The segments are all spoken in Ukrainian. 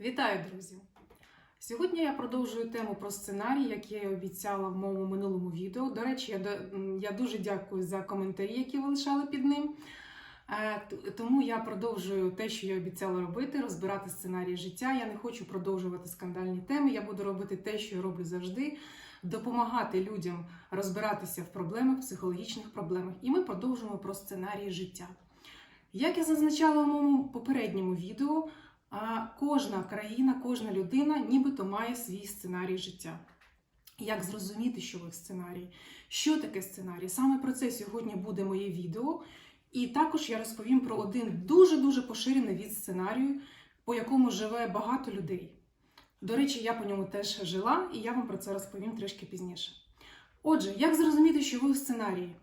Вітаю, друзі! Сьогодні я продовжую тему про сценарій, як я обіцяла в моєму минулому відео. До речі, я, я дуже дякую за коментарі, які ви лишали під ним. Е, Тому я продовжую те, що я обіцяла робити, розбирати сценарії життя. Я не хочу продовжувати скандальні теми. Я буду робити те, що я роблю завжди, допомагати людям розбиратися в проблемах, психологічних проблемах. І ми продовжуємо про сценарії життя. Як я зазначала в моєму попередньому відео, а кожна країна, кожна людина нібито має свій сценарій життя. Як зрозуміти, що ви сценарій? Що таке сценарій? Саме про це сьогодні буде моє відео. І також я розповім про один дуже-дуже поширений від сценарію, по якому живе багато людей. До речі, я по ньому теж жила, і я вам про це розповім трішки пізніше. Отже, як зрозуміти, що ви в сценарії?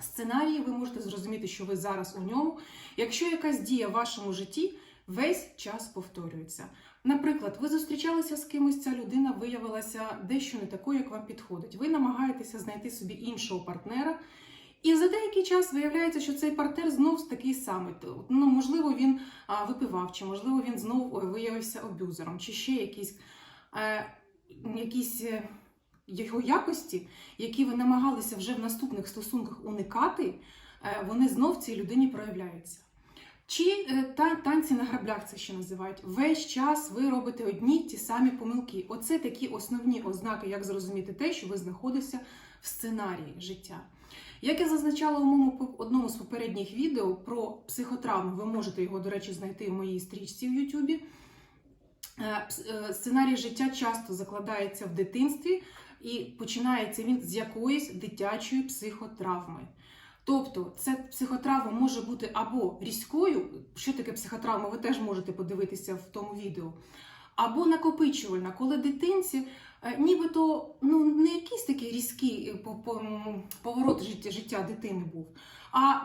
Сценарії ви можете зрозуміти, що ви зараз у ньому, якщо якась дія в вашому житті весь час повторюється. Наприклад, ви зустрічалися з кимось, ця людина виявилася дещо не такою, як вам підходить. Ви намагаєтеся знайти собі іншого партнера, і за деякий час виявляється, що цей партнер знов такий самий. Ну, можливо, він випивав, чи можливо він знов виявився аб'юзером, чи ще якісь, е, якісь е, його якості, які ви намагалися вже в наступних стосунках уникати, е, вони знов цій людині проявляються. Чи е, та танці на граблях це ще називають. Весь час ви робите одні ті самі помилки. Оце такі основні ознаки, як зрозуміти те, що ви знаходитеся в сценарії життя. Як я зазначала у моєму одному з попередніх відео про психотравму, ви можете його, до речі, знайти в моїй стрічці в Ютубі. Е, е, Сценарій життя часто закладається в дитинстві, і починається він з якоїсь дитячої психотравми. Тобто, ця психотравма може бути або різкою, що таке психотравма, ви теж можете подивитися в тому відео, або накопичувальна, коли дитинці е, нібито ну, не якийсь такий різкий е, поворот життя, життя дитини був. А,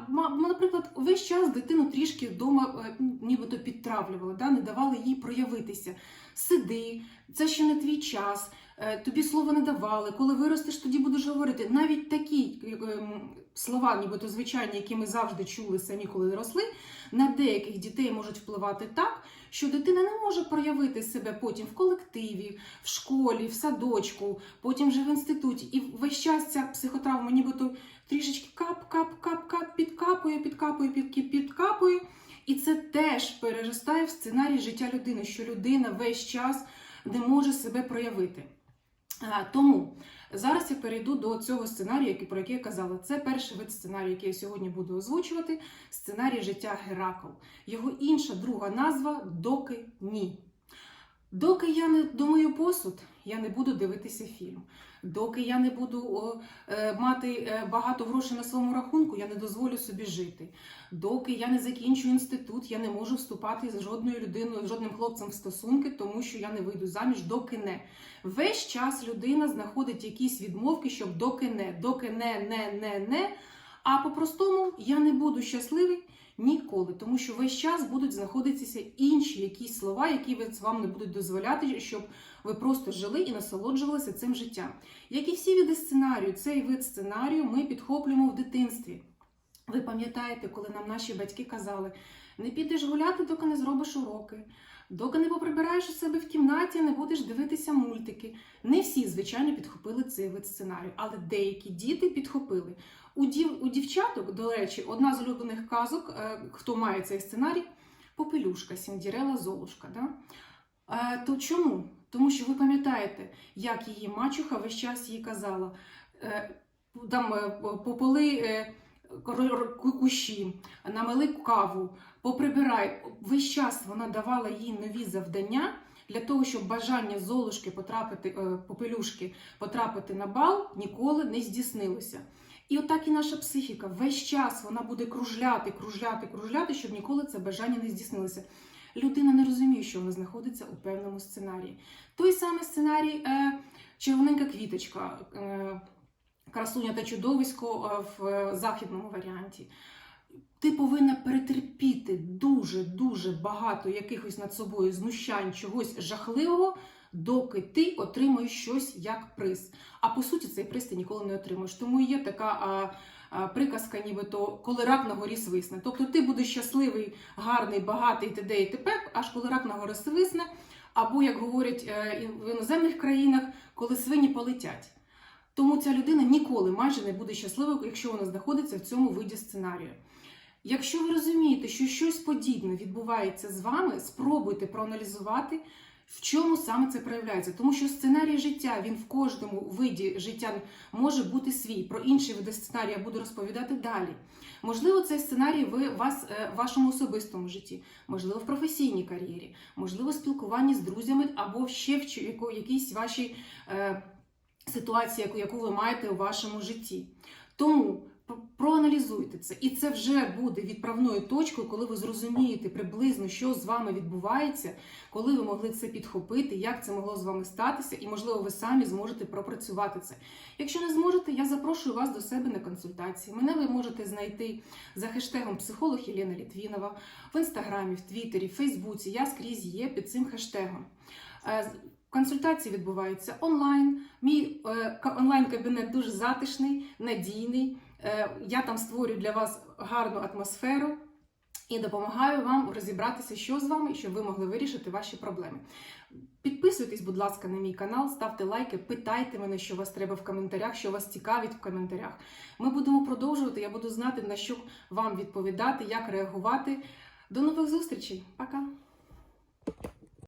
наприклад, весь час дитину трішки вдома е, нібито підтравлювали, да, не давали їй проявитися. Сиди, це ще не твій час, е, тобі слова не давали, коли виростеш, тоді будеш говорити. Навіть такі е, м, слова, нібито звичайні, які ми завжди чули самі, коли росли, на деяких дітей можуть впливати так, що дитина не може проявити себе потім в колективі, в школі, в садочку, потім вже в інституті. І весь час ця психотравма нібито трішечки кап-кап-кап-кап підкапує, підкапує, підкапує. І це теж переростає в сценарій життя людини, що людина весь час не може себе проявити. Тому зараз я перейду до цього сценарію, про який я казала. Це перший вид сценарію, який я сьогодні буду озвучувати. Сценарій життя Геракл. Його інша друга назва доки ні. Доки я не домию посуд, я не буду дивитися фільм. Доки я не буду е, мати е, багато грошей на своєму рахунку, я не дозволю собі жити. Доки я не закінчу інститут, я не можу вступати з жодною людиною, жодним хлопцем в стосунки, тому що я не вийду заміж, доки не. Весь час людина знаходить якісь відмовки, щоб доки не, доки не, не, не, не. А по-простому я не буду щасливий ніколи, тому що весь час будуть знаходитися інші якісь слова, які вам не будуть дозволяти, щоб ви просто жили і насолоджувалися цим життям. Як і всі види сценарію, цей вид сценарію ми підхоплюємо в дитинстві. Ви пам'ятаєте, коли нам наші батьки казали: не підеш гуляти, доки не зробиш уроки, доки не поприбираєш у себе в кімнаті, не будеш дивитися мультики. Не всі, звичайно, підхопили цей вид сценарію, але деякі діти підхопили. У, дів, у дівчаток, до речі, одна з улюблених казок, е, хто має цей сценарій, попелюшка, Сіндірела Золушка. Да? Е, то чому? Тому що ви пам'ятаєте, як її мачуха весь час їй казала: е, там пополи кущі, намили каву, поприбирай. Весь час вона давала їй нові завдання для того, щоб бажання золушки потрапити, е, попелюшки потрапити на бал ніколи не здійснилося. І отак і наша психіка. Весь час вона буде кружляти, кружляти, кружляти, щоб ніколи це бажання не здійснилося. Людина не розуміє, що вона знаходиться у певному сценарії. Той самий сценарій е, червоненька квіточка, е, красуня та чудовисько е, в е, західному варіанті. Ти повинна перетерпіти дуже дуже багато якихось над собою знущань, чогось жахливого, доки ти отримаєш щось як приз. А по суті, цей приз ти ніколи не отримаєш. Тому є така а, е, приказка, нібито коли рак на горі свисне. Тобто ти будеш щасливий, гарний, багатий т.д. і т.п., аж коли рак на горі свисне, або як говорять е, в іноземних країнах, коли свині полетять. Тому ця людина ніколи майже не буде щасливою, якщо вона знаходиться в цьому виді сценарію. Якщо ви розумієте, що щось подібне відбувається з вами, спробуйте проаналізувати, в чому саме це проявляється. Тому що сценарій життя він в кожному виді життя може бути свій. Про інші види сценарія я буду розповідати далі. Можливо, цей сценарій ви вас е, в вашому особистому житті, можливо, в професійній кар'єрі, можливо, спілкуванні з друзями або ще в якійсь вашій е, ситуації, яку, яку ви маєте у вашому житті. Тому проаналізуйте це, і це вже буде відправною точкою, коли ви зрозумієте приблизно, що з вами відбувається, коли ви могли це підхопити, як це могло з вами статися, і можливо ви самі зможете пропрацювати це. Якщо не зможете, я запрошую вас до себе на консультації. Мене ви можете знайти за хештегом психолог Єлена Літвінова в інстаграмі, в Твіттері, в Фейсбуці. Я скрізь є під цим хештегом. Консультації відбуваються онлайн. Мій е, онлайн-кабінет дуже затишний, надійний. Е, я там створюю для вас гарну атмосферу і допомагаю вам розібратися, що з вами, щоб ви могли вирішити ваші проблеми. Підписуйтесь, будь ласка, на мій канал, ставте лайки, питайте мене, що вас треба в коментарях, що вас цікавить в коментарях. Ми будемо продовжувати. Я буду знати, на що вам відповідати, як реагувати. До нових зустрічей. Пока!